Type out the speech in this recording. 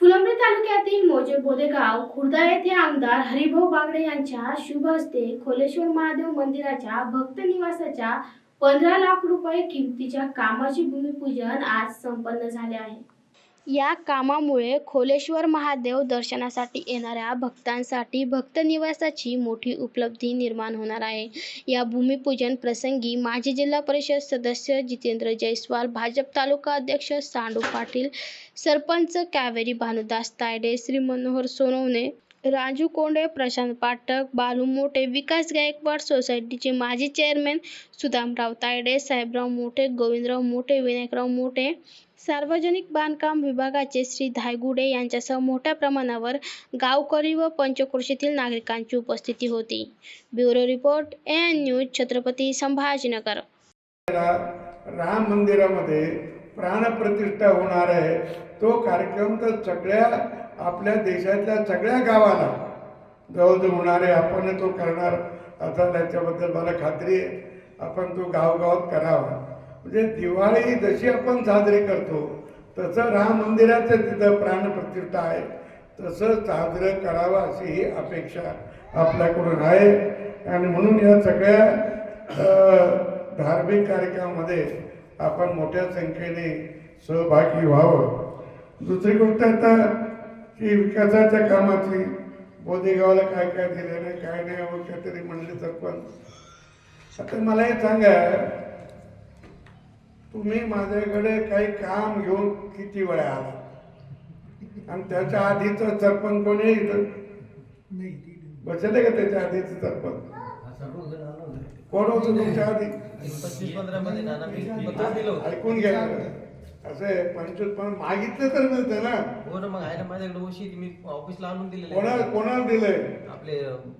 फुलंब्री तालुक्यातील मोजे बोदेगाव खुर्दा येथे आमदार हरिभाऊ बागडे यांच्या शुभ हस्ते खोलेश्वर महादेव मंदिराच्या भक्त निवासाच्या पंधरा लाख रुपये किमतीच्या कामाचे भूमिपूजन आज संपन्न झाले आहे. या कामामुळे खोलेश्वर महादेव दर्शनासाठी येणाऱ्या भक्तांसाठी भक्त निवासाची मोठी उपलब्धी निर्माण होणार आहे. या भूमिपूजन प्रसंगी माजी जिल्हा परिषद सदस्य जितेंद्र जयस्वाल भाजप तालुका अध्यक्ष सांडू पाटील सरपंच कावेरी भानुदास तायडे श्री मनोहर सोनवणे राजू कोंडे प्रशांत पाठक बालू मोठे विकास गायकवाड सोसायटीचे माजी चेअरमॅन सुदामराव तायडे साहेबराव मोठे गोविंदराव मोठे विनायकराव मोठे सार्वजनिक बांधकाम विभागाचे श्री धायगुडे यांच्यासह मोठ्या प्रमाणावर गावकरी व पंचक्रोशीतील नागरिकांची उपस्थिती होती. Bureau report N news Chhatrapati Sambhajinagar. Ram मंदिरामध्ये प्राणप्रतिष्ठा होणार आहे. तो कार्यक्रम तर सगळ्या आपल्या देशातल्या सगळ्या गावाला जवळजवळ होणार आहे. आपण तो करणार. आता त्याच्याबद्दल मला खात्री आहे. आपण तो गावगावात करावा. म्हणजे दिवाळी जशी आपण साजरी करतो तसं राम मंदिराचं तिथं प्राणप्रतिष्ठा आहे. तसं साजरं करावं अशी ही अपेक्षा आपल्याकडून आहे. आणि म्हणून या सगळ्या धार्मिक कार्यक्रमामध्ये आपण मोठ्या संख्येने सहभागी व्हावं. दुसरी गोष्ट आता की विकासाच्या कामाची बोदेगावला काय काय दिलं नाही काय नाही काहीतरी म्हणले सरपंच आता मला हे सांगा तुम्ही माझ्याकडे काही काम घेऊन किती वेळा आला? आणि त्याच्या आधीचं सरपंच कोणी इथं? बसले का त्याच्या आधीचं सरपंच? कोण होतं तुमच्या आधी? दिलं ऐकून घ्या. असं पंचवीस पण मागितलं तर मिळतं ना हो ना मग आहे ना माझ्याकडे ओशी मी ऑफिसला आणून दिलेले कोणा कोणाला दिलंय? आपले